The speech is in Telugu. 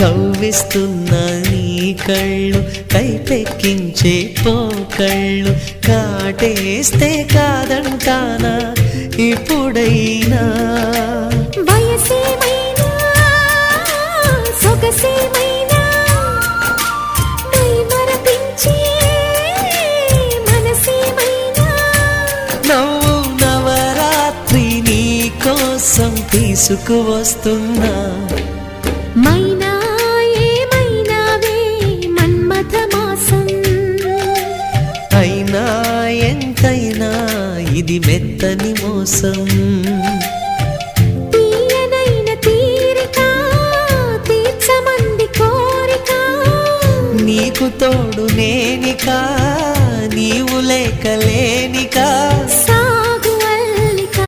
కవ్విస్తున్న నీ కళ్ళు కైపెక్కించే పోకళ్ళు కాటేస్తే కాదంటానా ఇప్పుడైనా? వయసేమైనా? సొగసేమైనా? కోసం తీసుకువస్తున్నా. ఎంతైనా ఇది మెత్తని మోసం. తీయనైన తీరిక తీర్చమంది కోరిక. నీకు తోడు నేనిక నీవు లేక లేనిక.